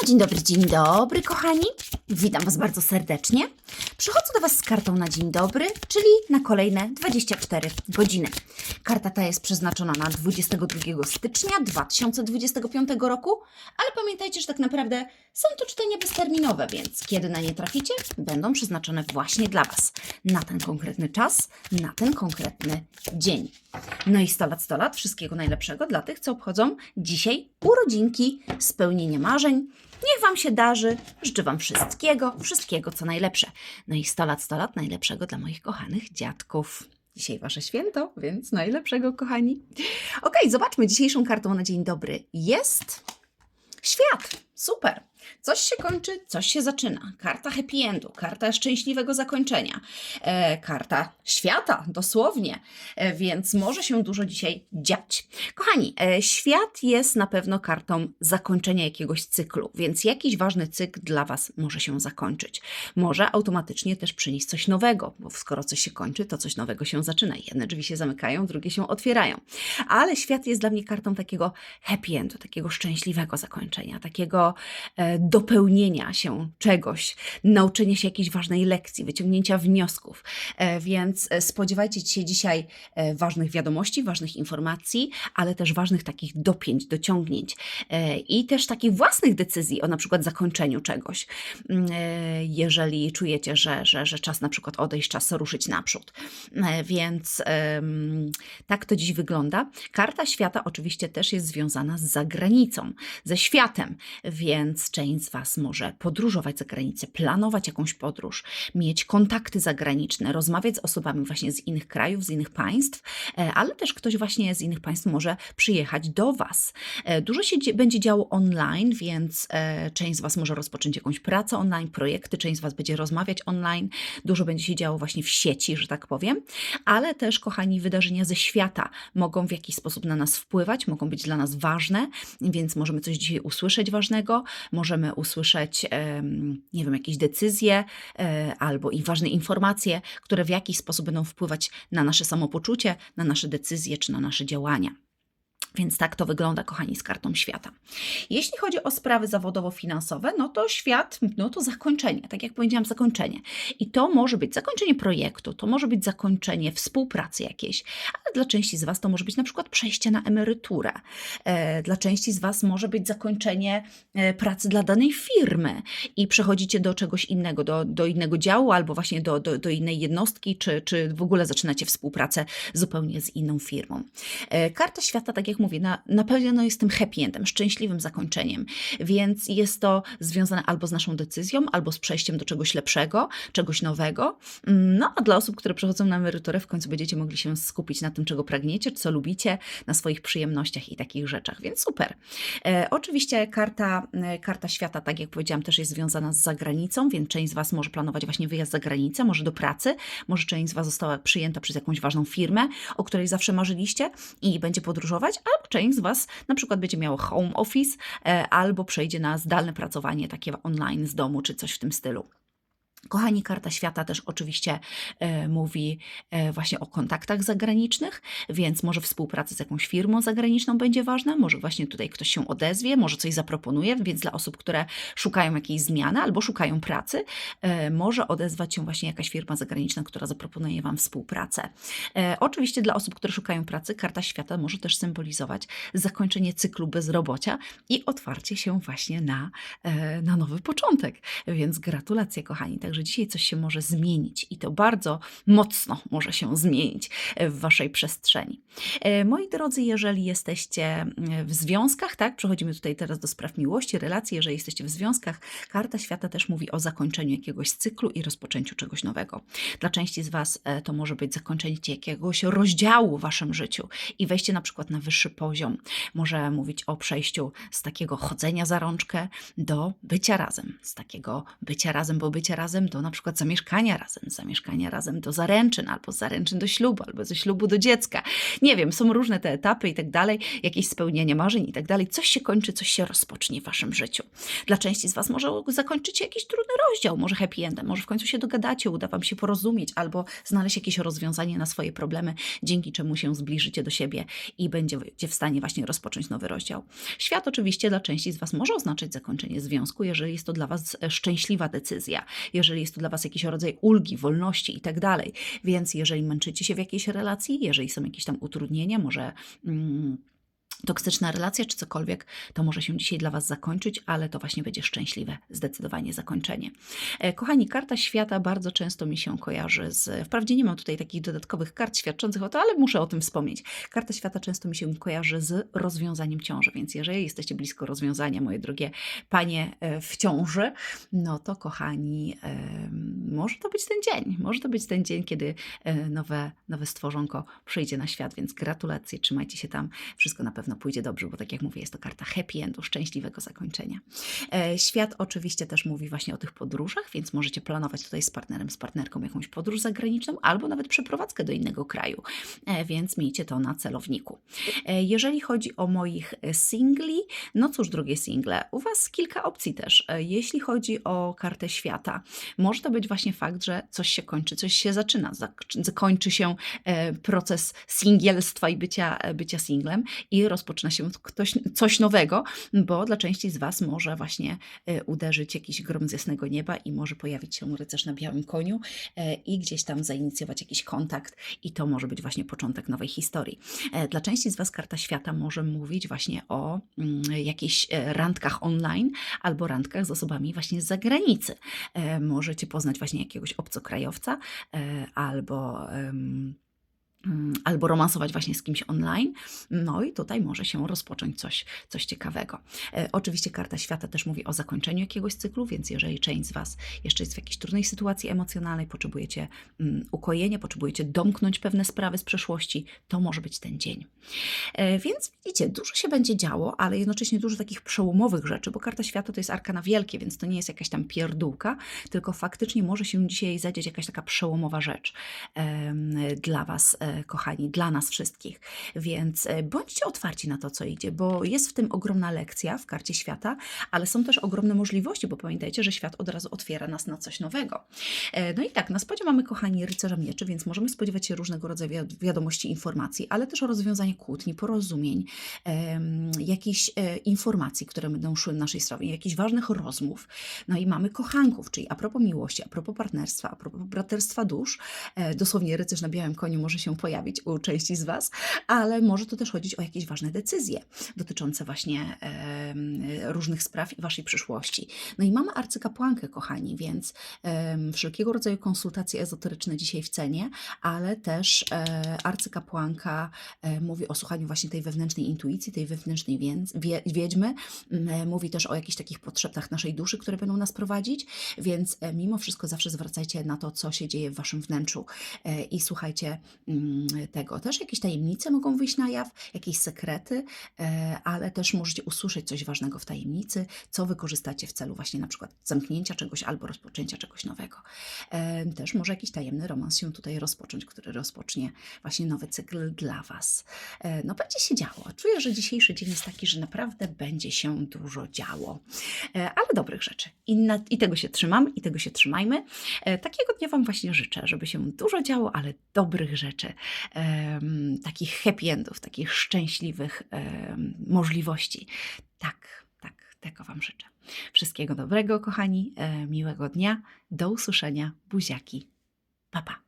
No dzień dobry, dzień dobry kochani. Witam Was bardzo serdecznie. Przychodzę do Was z kartą na dzień dobry, czyli na kolejne 24 godziny. Karta ta jest przeznaczona na 22 stycznia 2025 roku, ale pamiętajcie, że tak naprawdę są to czytania bezterminowe, więc kiedy na nie traficie, będą przeznaczone właśnie dla Was. Na ten konkretny czas, na ten konkretny dzień. No i 100 lat, 100 lat, wszystkiego najlepszego dla tych, co obchodzą dzisiaj urodzinki, spełnienie marzeń. Niech Wam się darzy, życzę Wam wszystkiego, wszystkiego co najlepsze. No i 100 lat, 100 lat najlepszego dla moich kochanych dziadków. Dzisiaj Wasze święto, więc najlepszego, kochani. Okej, zobaczmy dzisiejszą kartą na dzień dobry. Jest świat. Super. Coś się kończy, coś się zaczyna. Karta happy endu, karta szczęśliwego zakończenia, e, karta świata, dosłownie, e, więc może się dużo dzisiaj dziać. Kochani, e, świat jest na pewno kartą zakończenia jakiegoś cyklu, więc jakiś ważny cykl dla Was może się zakończyć. Może automatycznie też przynieść coś nowego, bo skoro coś się kończy, to coś nowego się zaczyna. Jedne drzwi się zamykają, drugie się otwierają. Ale świat jest dla mnie kartą takiego happy endu, takiego szczęśliwego zakończenia, takiego e, dopełnienia się czegoś, nauczenia się jakiejś ważnej lekcji, wyciągnięcia wniosków. E, Więc e, spodziewajcie się dzisiaj e, ważnych wiadomości, ważnych informacji, ale też ważnych takich dopięć, dociągnięć i też takich własnych decyzji o na przykład zakończeniu czegoś. Mm, Jeżeli czujecie, że, że, że czas na przykład odejść, czas ruszyć naprzód. Więc tak to dziś wygląda. Karta świata oczywiście też jest związana z zagranicą, ze światem, więc część z Was może podróżować za granicę, planować jakąś podróż, mieć kontakty zagraniczne, rozmawiać z osobami właśnie z innych krajów, z innych państw, e, ale też ktoś właśnie z innych państw może przyjechać do Was. E, Dużo się dzie- będzie działo online, więc e, część z Was może rozpocząć jakąś pracę online, projekty, część z Was będzie rozmawiać online, dużo będzie się działo właśnie w sieci, że tak powiem, ale też, kochani, wydarzenia ze świata mogą w jakiś sposób na nas wpływać, mogą być dla nas ważne, więc możemy coś dzisiaj usłyszeć ważnego, możemy usłyszeć, nie wiem, jakieś decyzje e, albo i ważne informacje, które w jakiś sposób będą wpływać na nasze samopoczucie, na nasze decyzje czy na nasze działania. Więc tak to wygląda, kochani, z kartą świata. Jeśli chodzi o sprawy zawodowo-finansowe, no to świat, no to zakończenie, tak jak powiedziałam, zakończenie. I to może być zakończenie projektu, to może być zakończenie współpracy jakiejś, ale dla części z Was to może być na przykład przejście na emeryturę. E, Dla części z Was może być zakończenie e, pracy dla danej firmy i przechodzicie do czegoś innego, do, do innego działu albo właśnie do, do, do innej jednostki, czy, czy w ogóle zaczynacie współpracę zupełnie z inną firmą. E, Karta świata, tak jak mówię, na, na pewno jest tym happy endem, szczęśliwym zakończeniem, więc jest to związane albo z naszą decyzją, albo z przejściem do czegoś lepszego, czegoś nowego. Mm, No a dla osób, które przechodzą na emeryturę, w końcu będziecie mogli się skupić na tym, czego pragniecie, co lubicie, na swoich przyjemnościach i takich rzeczach, więc super. E, oczywiście karta, e, karta świata, tak jak powiedziałam, też jest związana z zagranicą, więc część z Was może planować właśnie wyjazd za granicę, może do pracy, może część z Was została przyjęta przez jakąś ważną firmę, o której zawsze marzyliście i będzie podróżować, część z Was na przykład będzie miało home office, e, albo przejdzie na zdalne pracowanie takie online z domu, czy coś w tym stylu. Kochani, karta świata też oczywiście e, mówi e, właśnie o kontaktach zagranicznych, więc może współpraca z jakąś firmą zagraniczną będzie ważna, może właśnie tutaj ktoś się odezwie, może coś zaproponuje, więc dla osób, które szukają jakiejś zmiany albo szukają pracy, e, może odezwać się właśnie jakaś firma zagraniczna, która zaproponuje Wam współpracę. E, oczywiście dla osób, które szukają pracy, karta świata może też symbolizować zakończenie cyklu bezrobocia i otwarcie się właśnie na, e, na nowy początek. Więc gratulacje, kochani. Także dzisiaj coś się może zmienić i to bardzo mocno może się zmienić w Waszej przestrzeni. E, Moi drodzy, jeżeli jesteście e, w związkach, tak, przechodzimy tutaj teraz do spraw miłości, relacji, jeżeli jesteście w związkach, karta świata też mówi o zakończeniu jakiegoś cyklu i rozpoczęciu czegoś nowego. Dla części z Was e, to może być zakończenie jakiegoś rozdziału w Waszym życiu i wejście na przykład na wyższy poziom. Może mówić o przejściu z takiego chodzenia za rączkę do bycia razem, z takiego bycia razem, bo bycia razem razem do na przykład zamieszkania razem, zamieszkania razem do zaręczyn, albo zaręczyn do ślubu, albo ze ślubu do dziecka. Nie wiem, są różne te etapy i tak dalej, jakieś spełnienie marzeń i tak dalej. Coś się kończy, coś się rozpocznie w waszym życiu. Dla części z was może zakończyć się jakiś trudny rozdział, może happy endem, może w końcu się dogadacie, uda wam się porozumieć, albo znaleźć jakieś rozwiązanie na swoje problemy, dzięki czemu się zbliżycie do siebie i będziecie w stanie właśnie rozpocząć nowy rozdział. Świat oczywiście dla części z was może oznaczać zakończenie związku, jeżeli jest to dla was szczęśliwa decyzja, jeżeli jest to dla was jakiś rodzaj ulgi, wolności i tak dalej. Więc jeżeli męczycie się w jakiejś relacji, jeżeli są jakieś tam utrudnienia, może. Mm, toksyczna relacja czy cokolwiek, to może się dzisiaj dla Was zakończyć, ale to właśnie będzie szczęśliwe, zdecydowanie zakończenie. E, Kochani, karta świata bardzo często mi się kojarzy z. Wprawdzie nie mam tutaj takich dodatkowych kart świadczących o to, ale muszę o tym wspomnieć. Karta świata często mi się kojarzy z rozwiązaniem ciąży, więc jeżeli jesteście blisko rozwiązania, moje drogie panie e, w ciąży, no to kochani, e, może to być ten dzień. Może to być ten dzień, kiedy e, nowe, nowe stworzonko przyjdzie na świat, więc gratulacje, trzymajcie się tam. Wszystko na pewno pójdzie dobrze, bo tak jak mówię, jest to karta happy endu, szczęśliwego zakończenia. E, Świat oczywiście też mówi właśnie o tych podróżach, więc możecie planować tutaj z partnerem, z partnerką jakąś podróż zagraniczną albo nawet przeprowadzkę do innego kraju, E, więc miejcie to na celowniku. Jeżeli chodzi o moich singli, no cóż, drogie single, u Was kilka opcji też. Jeśli chodzi o kartę świata, może to być właśnie fakt, że coś się kończy, coś się zaczyna, zak- zakończy się e, proces singielstwa i bycia, e, bycia singlem i rozpoczyna się ktoś, coś nowego, bo dla części z Was może właśnie e, uderzyć jakiś grom z jasnego nieba i może pojawić się rycerz na białym koniu i gdzieś tam zainicjować jakiś kontakt i to może być właśnie początek nowej historii. Dla części z Was karta świata może mówić właśnie o mm, jakichś randkach online albo randkach z osobami właśnie z zagranicy. Możecie poznać właśnie jakiegoś obcokrajowca e, albo. Mm, Albo romansować właśnie z kimś online. No i tutaj może się rozpocząć coś, coś ciekawego. E, oczywiście karta świata też mówi o zakończeniu jakiegoś cyklu, więc jeżeli część z Was jeszcze jest w jakiejś trudnej sytuacji emocjonalnej, potrzebujecie mm, ukojenia, potrzebujecie domknąć pewne sprawy z przeszłości, to może być ten dzień. E, Więc widzicie, dużo się będzie działo, ale jednocześnie dużo takich przełomowych rzeczy, bo karta świata to jest arkana wielkie, więc to nie jest jakaś tam pierdółka, tylko faktycznie może się dzisiaj zadzieć jakaś taka przełomowa rzecz em, dla Was, e, kochani, dla nas wszystkich. Więc e, bądźcie otwarci na to, co idzie, bo jest w tym ogromna lekcja w karcie świata, ale są też ogromne możliwości, bo pamiętajcie, że świat od razu otwiera nas na coś nowego. E, No i tak, na spodzie mamy, kochani, rycerza mieczy, więc możemy spodziewać się różnego rodzaju wiad- wiadomości, informacji, ale też o rozwiązaniu kłótni, porozumień, jakichś e, informacji, które będą szły w naszej stronie, jakichś ważnych rozmów. No i mamy kochanków, czyli a propos miłości, a propos partnerstwa, a propos braterstwa dusz, e, dosłownie rycerz na białym koniu może się pojawić u części z Was, ale może to też chodzić o jakieś ważne decyzje dotyczące właśnie em, różnych spraw i Waszej przyszłości. No i mamy arcykapłankę, kochani, więc em, wszelkiego rodzaju konsultacje ezoteryczne dzisiaj w cenie, ale też e, arcykapłanka e, mówi o słuchaniu właśnie tej wewnętrznej intuicji, tej wewnętrznej więc, wie, wiedźmy. E, Mówi też o jakichś takich potrzebach naszej duszy, które będą nas prowadzić, więc e, mimo wszystko zawsze zwracajcie na to, co się dzieje w waszym wnętrzu e, i słuchajcie mm, tego. Też jakieś tajemnice mogą wyjść na jaw, jakieś sekrety, e, ale też możecie usłyszeć coś ważnego w tajemnicy, co wykorzystacie w celu właśnie na przykład zamknięcia czegoś albo rozpoczęcia czegoś nowego. E, Też może jakiś tajemny romans się tutaj rozpocząć, który rozpocznie właśnie nowy cykl dla Was. E, No będzie się działo. Czuję, że dzisiejszy dzień jest taki, że naprawdę będzie się dużo działo. Ale dobrych rzeczy. I, na, I tego się trzymam, i tego się trzymajmy. Takiego dnia Wam właśnie życzę, żeby się dużo działo, ale dobrych rzeczy. Em, takich happy endów, takich szczęśliwych em, możliwości. Tak, tak, tego Wam życzę. Wszystkiego dobrego, kochani, e, miłego dnia. Do usłyszenia. Buziaki. Pa, pa.